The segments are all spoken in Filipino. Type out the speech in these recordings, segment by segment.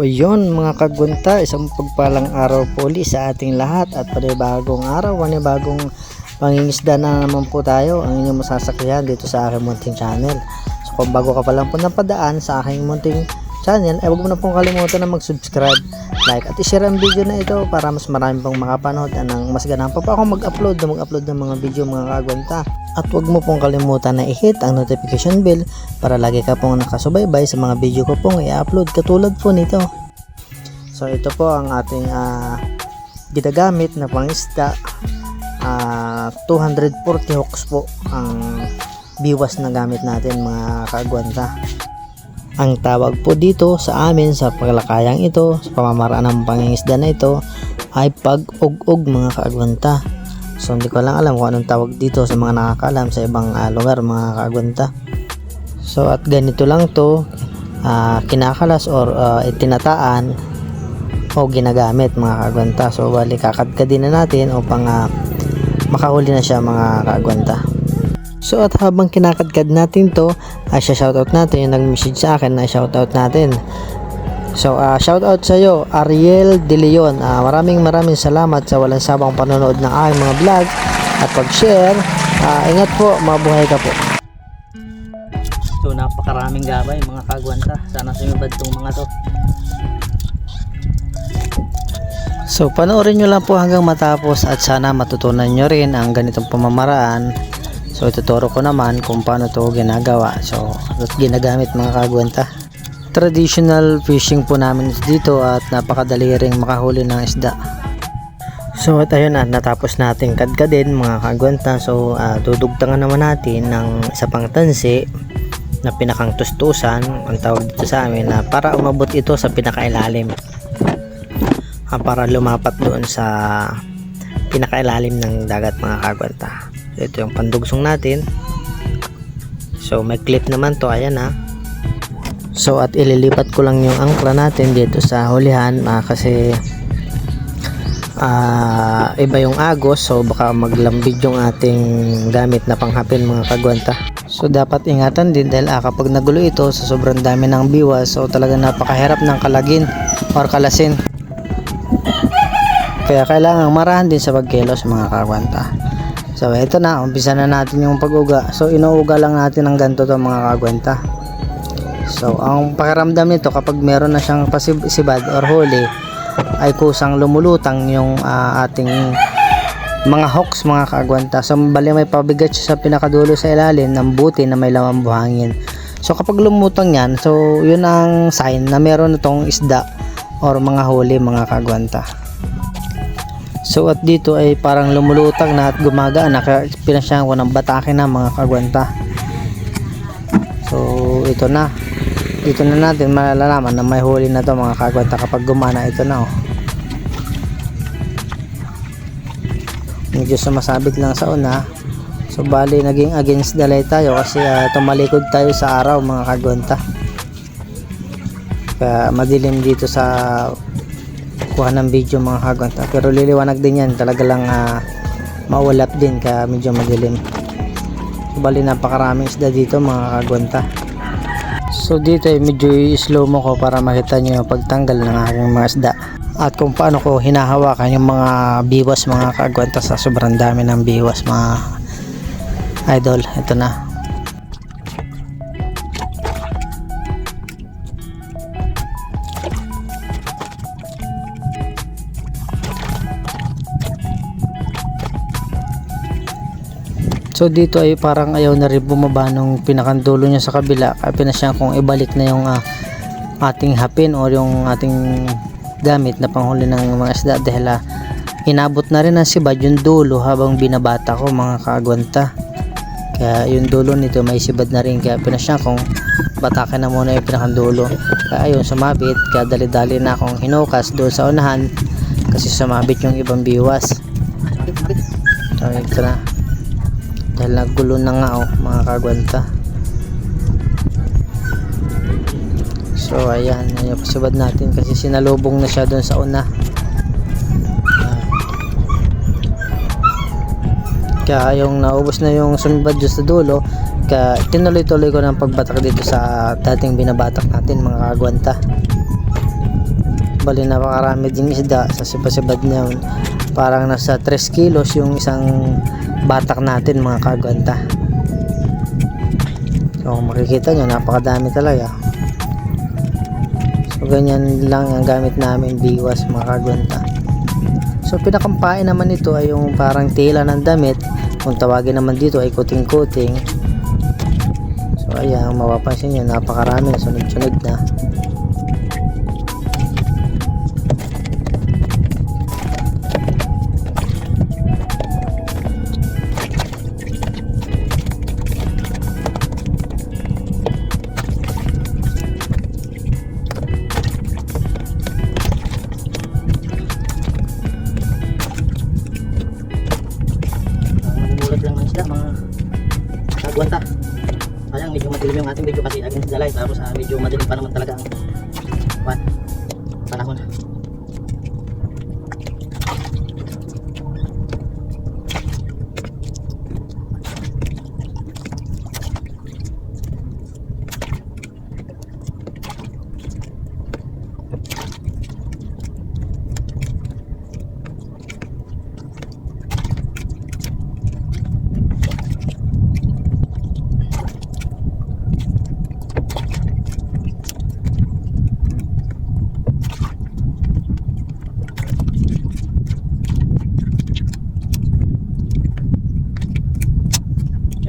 So mga kagwanta, isang pagpalang araw po ulit sa ating lahat at panibagong araw, panibagong pangingisda na naman po tayo ang inyong masasakyan dito sa aking munting channel. So kung bago ka pa lang po napadaan sa aking munting channel, ay huwag mo na pong kalimutan na mag-subscribe, like at i-share ang video na ito para mas marami pong makapanood at nang mas ganahan pa po ako mag-upload na mag-upload ng mga video mga kagwanta. At huwag mo pong kalimutan na i-hit ang notification bell para lagi ka pong nakasubaybay sa mga video ko pong i-upload katulad po nito. So ito po ang ating ah, ginagamit na pangisda. Ah, 240 hooks po ang biwas na gamit natin mga kaagwanta. Ang tawag po dito sa amin sa paglakayang ito, sa pamamaraan ng pangingisda na ito ay pag-ug-ug mga kaagwanta. So hindi ko lang alam kung anong tawag dito sa mga nakakaalam sa ibang ah, lugar mga kaagwanta. So at ganito lang to ah, kinakalas or ah, itinataan o ginagamit mga kaagwanta. So bali kakadkadin na natin upang ah, makahuli na siya mga kaagwanta. So at habang kinakadkad natin to, ay siya shoutout natin yung nag-message sa akin na shoutout natin. So uh, shoutout sa iyo Ariel De Leon. Ah, maraming maraming salamat sa walang sabang panonood ng aking mga vlog at pag-share. Ah, ingat po, mabuhay ka po. So napakaraming gabay mga kagwanta. Sana sumibad tong mga to. So panoorin nyo lang po hanggang matapos at sana matutunan nyo rin ang ganitong pamamaraan. So ituturo ko naman kung paano to ginagawa. So at ginagamit mga kagwanta. Traditional fishing po namin dito at napakadali ring makahuli ng isda. So at ayun na natapos natin kadkadin mga kagwanta. So uh, dudugtangan naman natin ng isa pang tansi na pinakang tustusan ang tawag dito sa amin na para umabot ito sa pinakailalim ah, para lumapat doon sa pinakailalim ng dagat mga kagwanta ito yung pandugsong natin. So may clip naman to. Ayan ha so at ililipat ko lang yung angkla natin dito sa hulihan ah, kasi ah, iba yung agos. So baka maglambid yung ating gamit na panghapin mga kagwanta. So dapat ingatan din dahil ah, kapag nagulo ito sa sobrang dami ng biwas so talaga napakahirap ng kalagin or kalasin. Kaya kailangan marahan din sa pagkilos mga kagwanta so ito na umpisa na natin yung pag-uga. So inuuga lang natin ng ganito to mga kagwanta so ang pakiramdam nito kapag meron na siyang pasibad or huli ay kusang lumulutang yung ah, ating mga hooks mga kaagwanta so bali may pabigat siya sa pinakadulo sa ilalim ng buti na may lamang buhangin. So kapag lumutang yan so yun ang sign na meron na tong isda or mga huli mga kaagwanta so at dito ay parang lumulutang na at gumagaan. Na kaya pinasyahan ko ng batake na mga kaagwanta so ito na. Dito na natin malalaman na may huli na to mga kaagwanta kapag gumana. Ito na oh. Medyo sumasabit lang sa una. So bali naging against the light tayo kasi uh, tumalikod tayo sa araw mga kagwanta kaya madilim dito sa kuha ng video mga kagwanta pero liliwanag din yan. Talaga lang uh, maulap din kaya medyo madilim. So bali napakaraming isda dito mga kagwanta so dito ay medyo slow mo ko para makita nyo yung pagtanggal ng aking mga isda. At kung paano ko hinahawakan yung mga biwas mga kagwanta sa sobrang dami ng biwas mga idol. Ito na So dito ay parang ayaw na rin bumaba nung pinakandulo niya sa kabila. Kaya pinasya kung ibalik na yung ah, ating hapin o yung ating gamit na panghuli ng mga isda dahil ah, inabot na rin ng sibad yung dulo habang binabata ko mga kaagwanta. Kaya yung dulo nito may sibad na rin. Kaya pinasya kong batakin na muna yung pinakandulo. Kaya ayun sumabit. Kaya dali-dali na akong hinukas doon sa unahan kasi sumabit yung ibang biwas. So ito na dahil nagulo na nga oh mga kagwanta. So ayan yan yung pasibad natin kasi sinalubong na siya doon sa una. Kaya yung naubos na yung sumibad dyan sa dulo kaya tinuloy-tuloy ko ng pagbatak dito sa dating binabatak natin mga kagwanta. Bali napakarami ding isda sa sibasibad na yun. Parang nasa 3 kilos yung isang batak natin mga kagwanta. So makikita nyo, napakadami talaga. So ganyan lang ang gamit namin biwas mga kagwanta. So pinakampain naman ito ay yung parang tela ng damit. Kung tawagin naman dito ay kuting-kuting. So ayan, mapapansin nyo, napakarami, sunod-sunod na. Namumulot lang ng isda, mga kagwanta. Sayang, medyo madilim yung ating video kasi against the light. Tapos ah, medyo madilim pa naman talaga ang pan, panahon.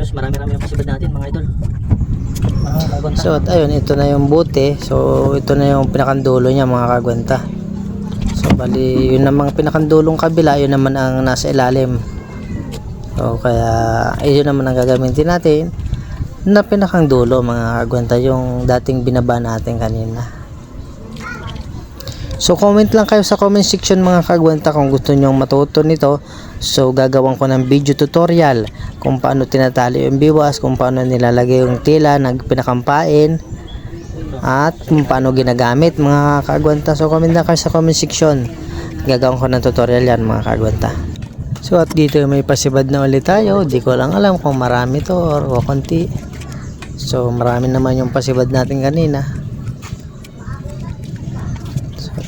Yes, marami-rami ang pasibad natin mga idol. Mga kagwanta. So at ayun, ito na yung bote. So ito na yung pinakandulo niya mga kagwanta. So bali, yun namang pinakandulong kabila, yun naman ang nasa ilalim. So kaya, yun naman ang gagamitin natin na pinakang dulo mga kagwanta, yung dating binaba natin kanina. So comment lang kayo sa comment section mga kagwanta kung gusto nyong matuto nito. So gagawin ko ng video tutorial kung paano tinatali yung biwas, kung paano nilalagay yung tila, nagpinakampain at kung paano ginagamit mga kagwanta. So comment lang kayo sa comment section. Gagawin ko ng tutorial yan mga kagwanta. So at dito may pasibad na ulit tayo. Di ko lang alam kung marami to or konti. So marami naman yung pasibad natin kanina.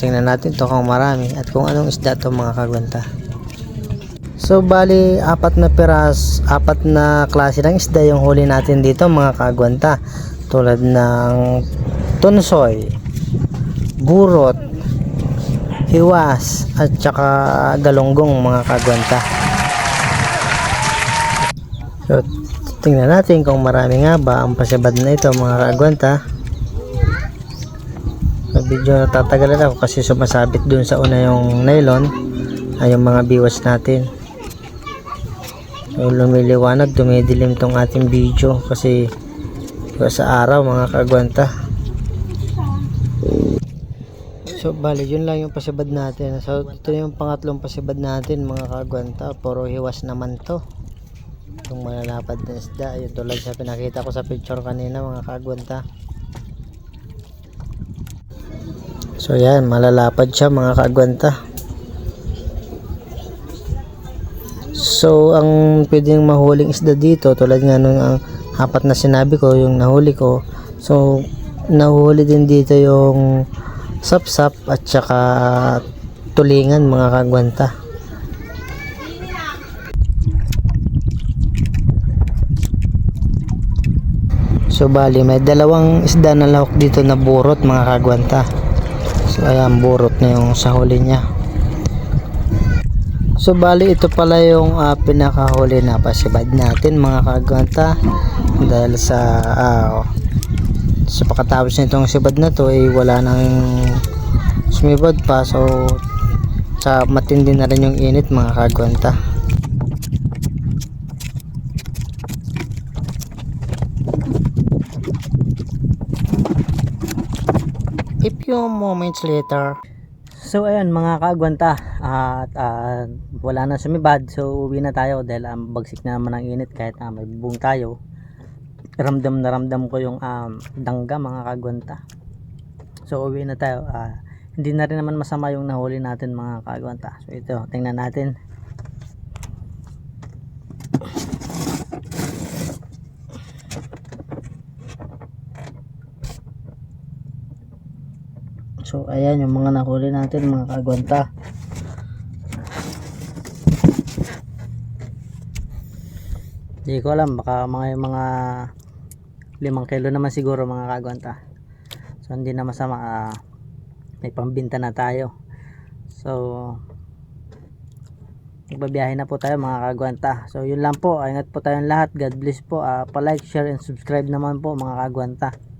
Tingnan natin to kung marami at kung anong isda to mga kagwanta. So bali apat na piras, apat na klase ng isda yung huli natin dito mga kagwanta. Tulad ng tunsoy, burot, hiwas at saka galonggong mga kagwanta. So tingnan natin kung marami nga ba ang pasibad na ito mga kagwanta. Sa video natatagalan ako kasi sumasabit dun sa una yung nylon ay yung mga biwas natin. So, lumiliwanag, dumidilim tong ating video kasi sa araw mga kagwanta. So, bali, yun lang yung pasibad natin. So, ito yung pangatlong pasibad natin mga kagwanta. Puro hiwas naman to. Yung malalapad na isda. Yung tulad sa pinakita ko sa picture kanina mga kagwanta. So, yan. Malalapad siya mga kagwanta. So, ang pwedeng mahuling isda dito, tulad nga nung ang apat na sinabi ko, yung nahuli ko. So, nahuli din dito yung sapsap at saka tulingan mga kagwanta. So, bali, may dalawang isda na lahok dito na burot mga kagwanta. So, ayan, burot na yung sa huli niya. So bali ito pala yung ah, pinakahuli na pasibad natin mga kaganta dahil sa ah, sa pagkatapos nitong sibad na to ay wala nang sumibad pa. So sa matindi na rin yung init mga kaganta few moments later. So ayun mga kagwanta at ah, wala na sumibad so uwi na tayo dahil um, bagsik na naman ang init kahit uh, may bubong tayo. Ramdam na ramdam ko yung um, dangga mga kagwanta so uwi na tayo Ah, hindi na rin naman masama yung nahuli natin mga kagwanta so ito tingnan natin so ayan yung mga nahuli natin mga kagwanta. Hindi ko alam baka mga mga limang kilo naman siguro mga kagwanta. So hindi na masama ah, may pambinta na tayo. So Magbabiyahe na po tayo mga kagwanta. So yun lang po. Ingat po tayong lahat. God bless po. Ah, pa-like, share, and subscribe naman po mga kagwanta.